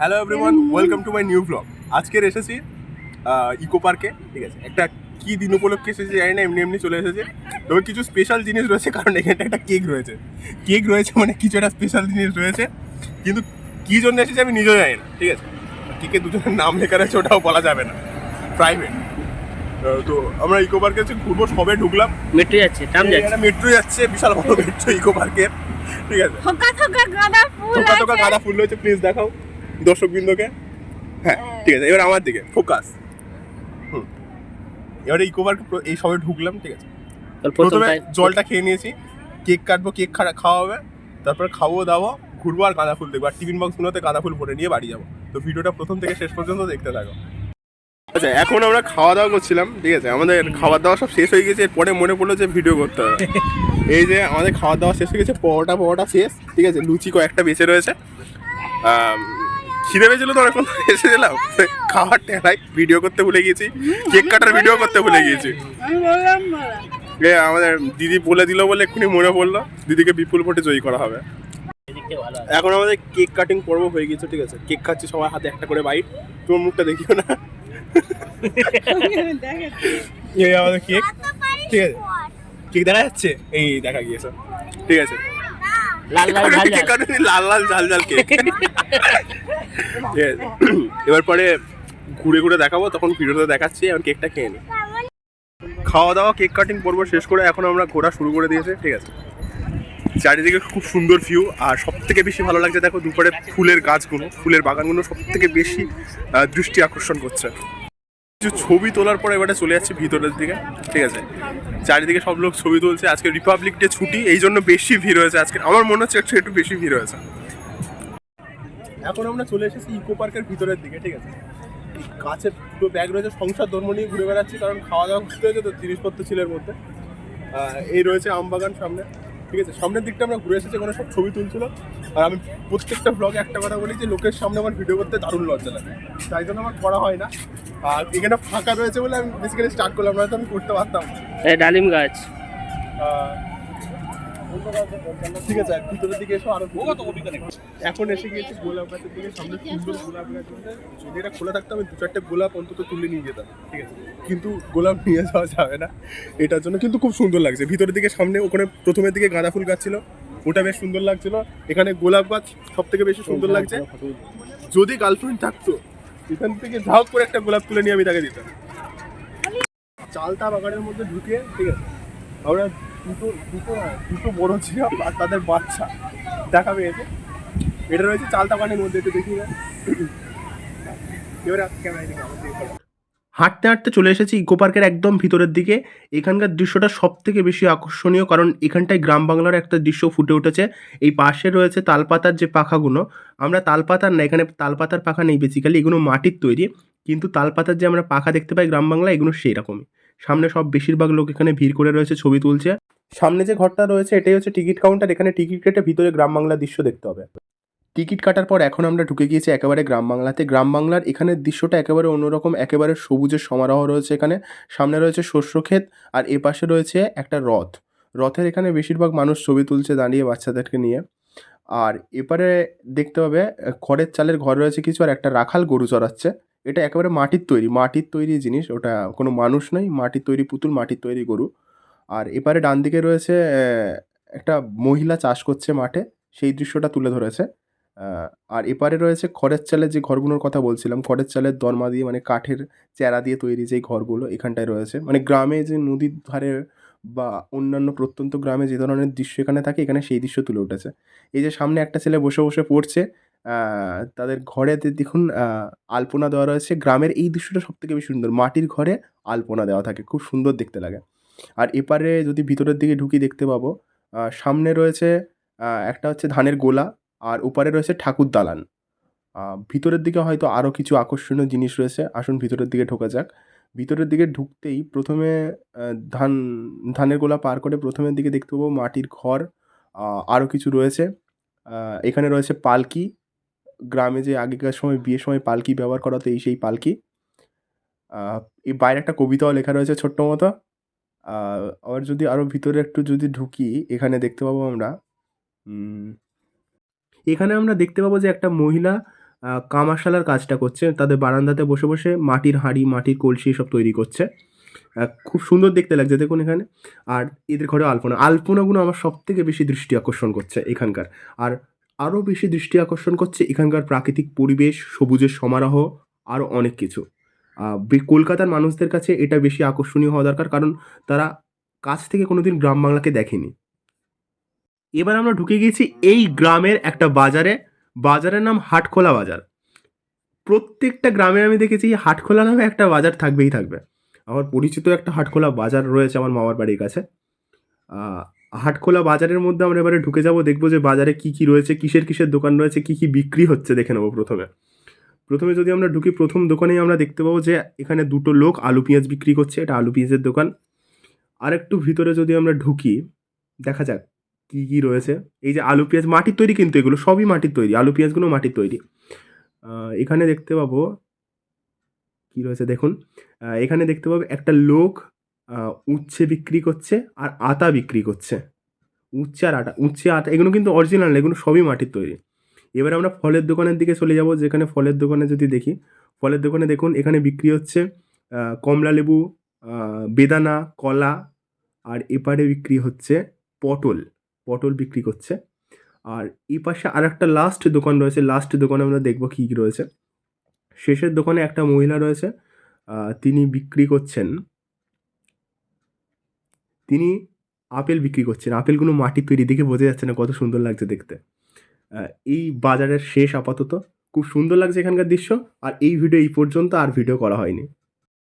Hello everyone welcome to my new blog আজকের এসেছি eco পার্কে ঠিক আছে? একটা কি দিন উপলক্ষে এসেছে জানি না এমনি এমনি চলে এসেছে। তবে কিছু স্পেশাল জিনিস রয়েছে কারণ এখানে একটা কেক রয়েছে। কেক রয়েছে মানে কিছু একটা স্পেশাল জিনিস রয়েছে। কিন্তু কী জন্য এসেছে আমি নিজেও জানি না ঠিক আছে? কেকে দুজনের নাম লেখা রয়েছে ওটাও বলা যাবে না। প্রাইভেট তো আমরা ইকো পার্কে হচ্ছে ঘুরবো সবে ঢুকলাম। মেট্রো যাচ্ছে ট্রাম যাচ্ছে। মেট্রো যাচ্ছে বিশাল বড় মেট্রো ইকো পার্কের ঠিক আছে? থোকা থোকা গাঁদা ফুল টোকা টোকা আছে। গাঁদা ফুল রয়েছে প্লিজ দেখাও। দর্শক বিন্দুকে হ্যাঁ। ঠিক আছে এবার আমার দিকে ফোকাস হুম এবারে ইকো পার্ক এই সবে ঢুকলাম ঠিক আছে। প্রথমে জলটা খেয়ে নিয়েছি কেক কাটবো কেক খাওয়া হবে তারপর খাব দাবো ঘুরবো আর গাঁদা ফুল দেখব। আর টিফিন বক্সগুলোতে গাঁদা ফুল ভরে নিয়ে বাড়ি যাব। তো ভিডিওটা প্রথম থেকে শেষ পর্যন্ত দেখতে থাকো। আচ্ছা এখন আমরা খাওয়া দাওয়া করছিলাম ঠিক আছে? আমাদের খাওয়া দাওয়া সব শেষ হয়ে গেছে এরপরে মনে পড়ল যে ভিডিও করতে হবে। এই যে আমাদের খাওয়া দাওয়া শেষ হয়ে গেছে পরোটা পরোটা শেষ ঠিক আছে? লুচি কয়েকটা বেঁচে রয়েছে। খিদে পেয়েছিল তো অনেকক্ষণ ধরে এসেছিলাম খাওয়ার টেলায় ভিডিও করতে ভুলে গিয়েছি কেক কাটার ভিডিও করতে ভুলে গিয়েছি। আমাদের দিদি বলে দিল বলে এক্ষুনি মনে পড়ল দিদিকে বিপুল ভোটে জয়ী করা হবে। এখন আমাদের কেক কাটিং পর্ব হয়ে গেছে ঠিক আছে? কেক খাচ্ছি সবার হাতে একটা করে বাইট তোমার মুখটা দেখিও না। এই আমাদের কেক ঠিক আছে? কেক দেখা যাচ্ছে? এই দেখা গিয়েছে। ঠিক আছে? লাল লাল লাল লাল ঝাল ঝাল। কেক। এবার পরে ঘুরে ঘুরে দেখাবো, তখন ভিডিওতে দেখাচ্ছি, এখন কেকটা খেয়ে নি। খাওয়া দাওয়া, কেক কাটিং পর্ব শেষ করে এখন আমরা ঘোরা শুরু করে দিয়েছে, ঠিক আছে? চারিদিকে খুব সুন্দর ভিউ আর সব থেকে বেশি ভালো লাগছে দেখো দুপুরে ফুলের গাছগুলো, ফুলের বাগানগুলো সব থেকে বেশি দৃষ্টি আকর্ষণ করছে। কিছু ছবি তোলার পরে এবারে চলে যাচ্ছে ভিতরের দিকে, ঠিক আছে? চারিদিকে সব লোক ছবি তুলছে, আজকে রিপাবলিক ডে ছুটি, এই জন্য বেশি ভিড় হয়েছে আজকে। আমার মনে হচ্ছে একটু একটু বেশি ভিড় হয়েছে। এখন আমরা চলে এসেছি ইকো পার্কের ভিতরের দিকে ঠিক আছে? এই কাছের দুটো ব্যাগ রয়েছে সংসার ধর্ম নিয়ে ঘুরে বেড়াচ্ছি কারণ খাওয়া দাওয়া করতে হয়েছে তো জিনিসপত্র ছিল এর মধ্যে। এই রয়েছে আমবাগান সামনে ঠিক আছে? সামনের দিকটা আমরা ঘুরে এসেছি ওখানে সব ছবি তুলছিল। আর আমি প্রত্যেকটা ব্লগে একটা কথা বলি যে লোকের সামনে আমার ভিডিও করতে দারুণ লজ্জা লাগে। তাই জন্য আমার করা হয় না। আর এখানে ফাঁকা রয়েছে বলে আমি বেসিক্যালি স্টার্ট করলাম না তো আমি করতে পারতাম ডালিম গাছ। ঠিক আছে ভিতরের দিকে এসো, আরও এখন এসে গিয়েছি গোলাপ গাছের দিকে, সামনে সুন্দর গোলাপ গাছ যদি এটা খোলা থাকতো আমি দু চারটে গোলাপ অন্তত তুলে নিয়ে যেতাম, ঠিক আছে? কিন্তু গোলাপ নিয়ে যাওয়া যাবে না। এটার জন্য কিন্তু খুব সুন্দর লাগছে। ভিতরের দিকে সামনে, ওখানে প্রথমের দিকে গাঁদা ফুল গাছ ছিল, ওটা বেশ সুন্দর লাগছিল। এখানে গোলাপ গাছ সব থেকে বেশি সুন্দর লাগছে। যদি গার্লফ্রেন্ড থাকতো, এখান থেকে ঝাঁক করে একটা গোলাপ তুলে নিয়ে আমি তাকে দিতাম। চালতা বাগানের মধ্যে ঢুকে ঠিক আছে, আমরা দুটো দুটো দুটো বড় আর তাদের বাচ্চা। দেখা পেয়েছে। এটা রয়েছে চালতা বাগানের মধ্যে, একটু দেখি না। হাঁটতে হাঁটতে চলে এসেছি ইকো পার্কের একদম ভিতরের দিকে। এখানকার দৃশ্যটা সব থেকে বেশি আকর্ষণীয়, কারণ এখানটায় গ্রাম বাংলার একটা দৃশ্য ফুটে উঠেছে। এই পাশে রয়েছে তালপাতার যে পাখাগুলো, আমরা তালপাতার না, এখানে তালপাতার পাখা নেই বেসিক্যালি এগুলো মাটির তৈরি। কিন্তু তালপাতার যে আমরা পাখা দেখতে পাই গ্রাম বাংলা এগুলো সেই রকমই সামনে সব বেশিরভাগ লোক এখানে ভিড় করে রয়েছে, ছবি তুলছে। সামনে যে ঘরটা রয়েছে, এটাই হচ্ছে টিকিট কাউন্টার। এখানে টিকিট কেটে ভিতরে গ্রাম বাংলার দৃশ্য দেখতে হবে। টিকিট কাটার পর এখন আমরা ঢুকে গিয়েছি একেবারে গ্রাম বাংলাতে। গ্রাম বাংলার এখানের দৃশ্যটা একেবারে অন্যরকম, একেবারে সবুজের সমারোহ রয়েছে এখানে। সামনে রয়েছে শস্য ক্ষেত আর এ পাশে রয়েছে একটা রথ। রথের এখানে বেশিরভাগ মানুষ ছবি তুলছে দাঁড়িয়ে বাচ্চাদেরকে নিয়ে। আর এপারে দেখতে পাবে খড়ের চালের ঘর রয়েছে কিছু আর একটা রাখাল গরু চড়াচ্ছে। এটা একেবারে মাটির তৈরি মাটির তৈরি জিনিস। ওটা কোনো মানুষ নয়, মাটির তৈরি পুতুল, মাটির তৈরি গরু। আর এপারে ডান দিকে রয়েছে একটা মহিলা চাষ করছে মাঠে, সেই দৃশ্যটা তুলে ধরেছে। আর এপারে রয়েছে খড়ের চালের যে ঘরগুলোর কথা বলছিলাম, খড়ের চালের দরমা দিয়ে মানে কাঠের চেরা দিয়ে তৈরি যেই ঘরগুলো এখানটায় রয়েছে। মানে গ্রামে যে নদীর ধারে বা অন্যান্য প্রত্যন্ত গ্রামে যে ধরনের দৃশ্য এখানে থাকে, এখানে সেই দৃশ্য তুলে উঠেছে। এই যে সামনে একটা ছেলে বসে বসে পড়ছে তাদের ঘরে দেখুন আলপনা দেওয়া রয়েছে। গ্রামের এই দৃশ্যটা সব থেকে বেশি সুন্দর, মাটির ঘরে আলপনা দেওয়া থাকে, খুব সুন্দর দেখতে লাগে। আর এপারে যদি ভিতরের দিকে ঢুকি দেখতে পাবো সামনে রয়েছে একটা হচ্ছে ধানের গোলা আর ওপারে রয়েছে ঠাকুর দালান। ভিতরের দিকে হয়তো আরও কিছু আকর্ষণীয় জিনিস রয়েছে, আসুন ভিতরের দিকে ঢোকা যাক। ভিতরের দিকে ঢুকতেই প্রথমে ধান, ধানের গোলা পার করে প্রথমের দিকে দেখতে পাবো মাটির ঘর আরও কিছু রয়েছে। এখানে রয়েছে পালকি, গ্রামে যে আগেকার সময় বিয়ের সময় পালকি ব্যবহার করা এই সেই পালকি। এই বাইরে একটা কবিতাও লেখা রয়েছে ছোট্ট মতো। আবার যদি আরও ভিতরে একটু যদি ঢুকি, এখানে দেখতে পাবো আমরা এখানে আমরা দেখতে পাবো যে একটা মহিলা কামাশালার কাজটা করছে। তাদের বারান্দাতে বসে বসে মাটির হাঁড়ি, মাটির কলসি সব তৈরি করছে। খুব সুন্দর দেখতে লাগছে, দেখুন এখানে। আর এদের ঘরে আলপনা। আলপনাগুলো আমার সব থেকে বেশি দৃষ্টি আকর্ষণ করছে এখানকার। আর আরও বেশি দৃষ্টি আকর্ষণ করছে এখানকার প্রাকৃতিক পরিবেশ, সবুজের সমারোহ আরও অনেক কিছু। কলকাতার মানুষদের কাছে এটা বেশি আকর্ষণীয় হওয়া দরকার, কারণ তারা কাছ থেকে কোনোদিন গ্রাম বাংলাকে দেখেনি। এবার আমরা ঢুকে গিয়েছি এই গ্রামের একটা বাজারে। বাজারের নাম হাটখোলা বাজার। প্রত্যেকটা গ্রামে আমি দেখেছি হাটখোলা নামে একটা বাজার থাকবেই থাকবে। আমার পরিচিত একটা হাটখোলা বাজার রয়েছে আমার মামার বাড়ির কাছে। হাটখোলা বাজারের মধ্যে আমরা এবারে ঢুকে যাব, দেখব যে বাজারে কি কি রয়েছে, কিসের কিসের দোকান রয়েছে, কি কি বিক্রি হচ্ছে, দেখে নেব প্রথমে। প্রথমে যদি আমরা ঢুকি প্রথম দোকানেই আমরা দেখতে পাবো যে এখানে দুটো লোক আলু পেঁয়াজ বিক্রি করছে, এটা আলু পেঁয়াজের দোকান। আর একটু ভিতরে যদি আমরা ঢুকি, দেখা যাক কি কি রয়েছে। এই যে আলু পেঁয়াজ মাটির তৈরি কিন্তু এগুলো সবই মাটির তৈরি, আলু পেঁয়াজগুলো মাটির তৈরি। এখানে দেখতে পাবো কি রয়েছে, দেখুন। এখানে দেখতে পাবো একটা লোক উচ্ছে বিক্রি করছে আর আতা বিক্রি করছে। উচ্ছে আর আটা, উচ্ছে, আটা, এগুলো কিন্তু অরিজিনাল এগুলো সবই মাটির তৈরি। এবার আমরা ফলের দোকানের দিকে চলে যাব, যেখানে ফলের দোকানে যদি দেখি, ফলের দোকানে দেখুন, এখানে বিক্রি হচ্ছে কমলা লেবু বেদানা, কলা, আর এপারে বিক্রি হচ্ছে পটল পটল বিক্রি করছে। আর এই পাশে আর একটা লাস্ট দোকান রয়েছে লাস্ট দোকানে আমরা দেখব কী কী রয়েছে। শেষের দোকানে একটা মহিলা রয়েছে তিনি বিক্রি করছেন। তিনি আপেল বিক্রি করছেন, আপেলগুলো মাটির তৈরি দেখে বোঝা যাচ্ছে না কত সুন্দর লাগছে দেখতে। এই বাজারের শেষ আপাতত। খুব সুন্দর লাগছে এখানকার দৃশ্য, আর এই ভিডিও এই পর্যন্ত আর ভিডিও করা হয়নি।